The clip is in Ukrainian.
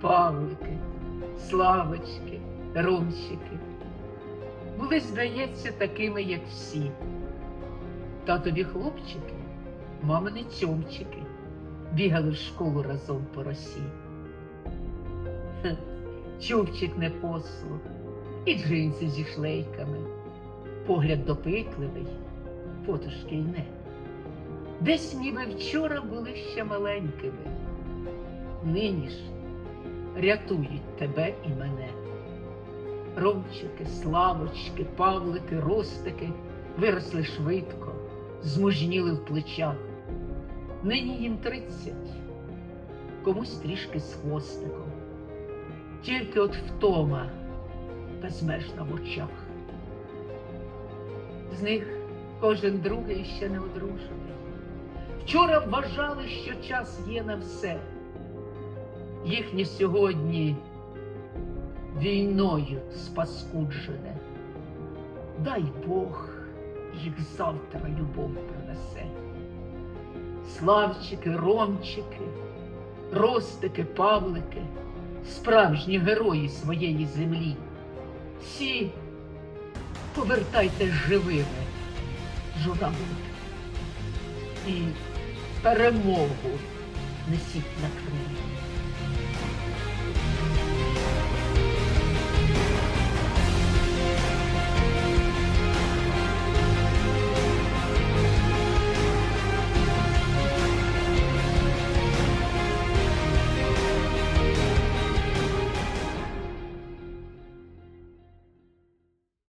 Павлики, Славочки, Ромщики. Були, здається, такими, як всі. Татові хлопчики, мамини цьомчики, бігали в школу разом по росі. Хе, не непослух, і джинси зі шлейками, погляд допитливий, потушки й не. Десь ніби вчора були ще маленькими. Нині ж рятують тебе і мене. Ромчики, Славочки, Павлики, Ростики виросли швидко, змужніли в плечах. Нині їм тридцять, комусь трішки з хвостиком. Тільки от втома безмежна в очах. З них кожен другий ще не одружений. Вчора вважали, що час є на все. Їхнє сьогодні війною спаскуджене. Дай Бог їх завтра любов принесе. Славчики, Ромчики, Ростики, Павлики, справжні герої своєї землі. Всі повертайте живими журавлики і перемогу несіть на крилі.